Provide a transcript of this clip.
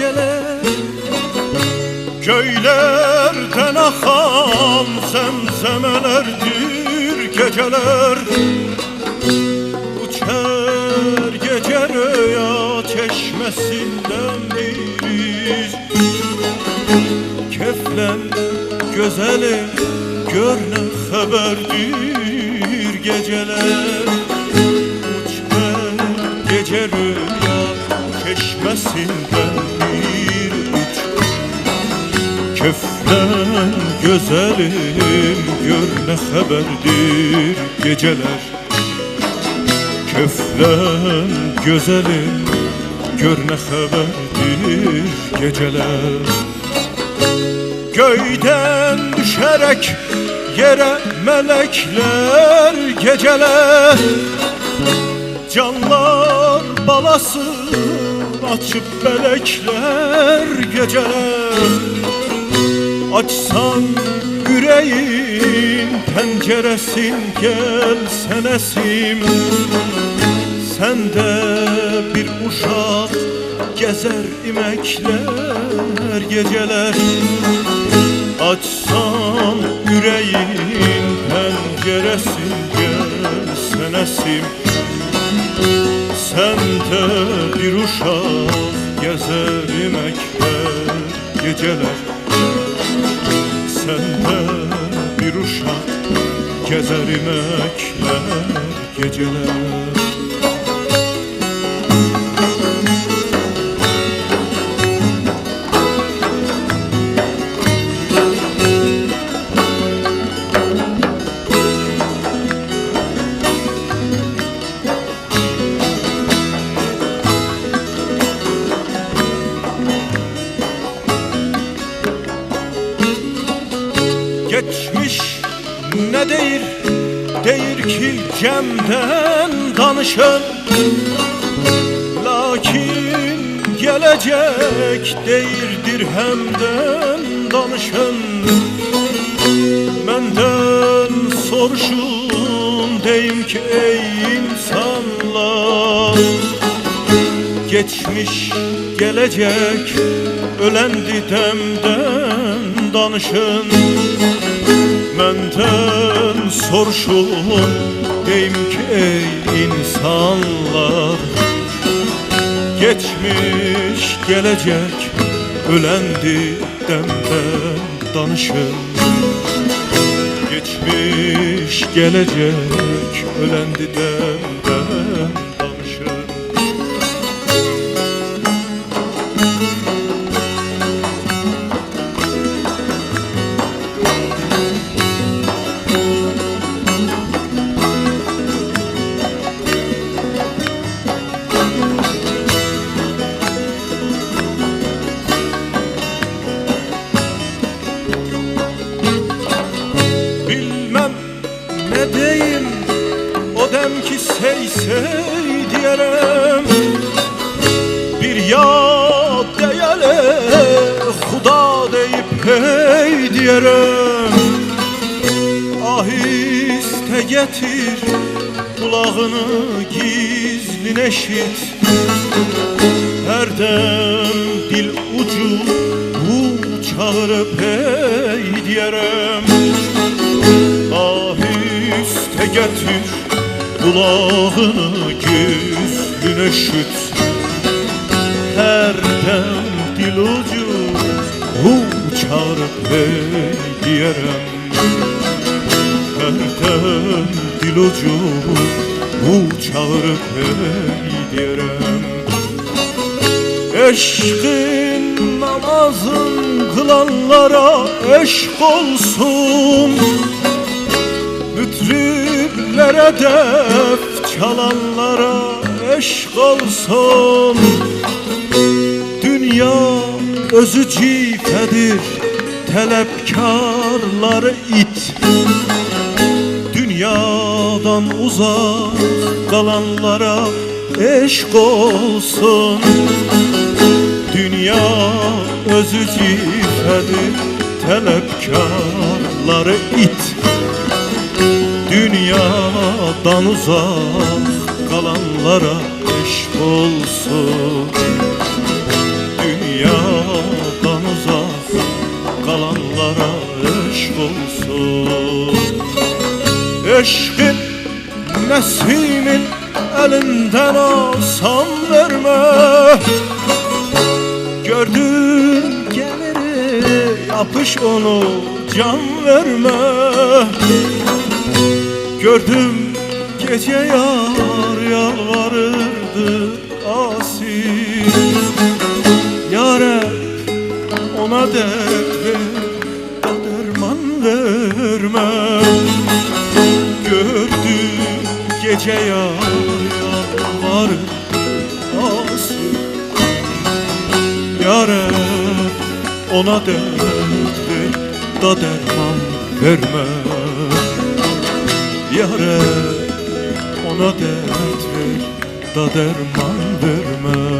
geceler Köylerden akan zemzemelerdir geceler. Uçar gece rüya çeşmesinden biriz. Keflen güzeli gör ne haberdir geceler. Uçar gece rüya çeşmesinden Güzelim gör ne haberdir geceler. Keflen güzelim gör ne haberdir geceler. Göyden düşerek yere melekler geceler. Canlar balası açıp melekler geceler Açsan yüreğin penceresin gel senesim Sende bir uşak gezer imekler geceler. Açsam yüreğin penceresin gel senesim Sende bir uşak gezer imekler geceler Sende bir uşak. Gezer imekler geceler Deyir ki Cem'den danışın Lakin gelecek deyir dirhemden danışın. Menden soruşun deyim ki ey insanlar. Geçmiş gelecek ölen didemden danışın. Menden soruşun deyim ki ey insanlar. Geçmiş gelecek ölen didemden danışın Geçmiş gelecek ölen didemden hey diyerem Ahiste getir kulağını gizli neşit Her dem dil ucu bu çağırıp hey diyerem. Ahiste getir kulağını gizline şüt Her dem dil ucu hey diyerem Her dem dil ucu uçar hey diyerem Eşkin namazın kılanlara eşk olsun. Mütriplere def çalanlara eşk olsun. Dünya özü cifedir Talepkarları it. Dünyadan uzak kalanlara eşk olsun. Dünya özü cifedir Talepkarları it. Dünyadan uzak kalanlara eşk olsun Eşkin Nesimin elinden alsam verme. Gördüm gelir yapış onu can verme. Gördüm gece yar yalvarırdı asi Yare ona dert ver derman verme gece yalvarırdı asi Yare ona dert ver da derman verme. Yare ona dert ver da derman verme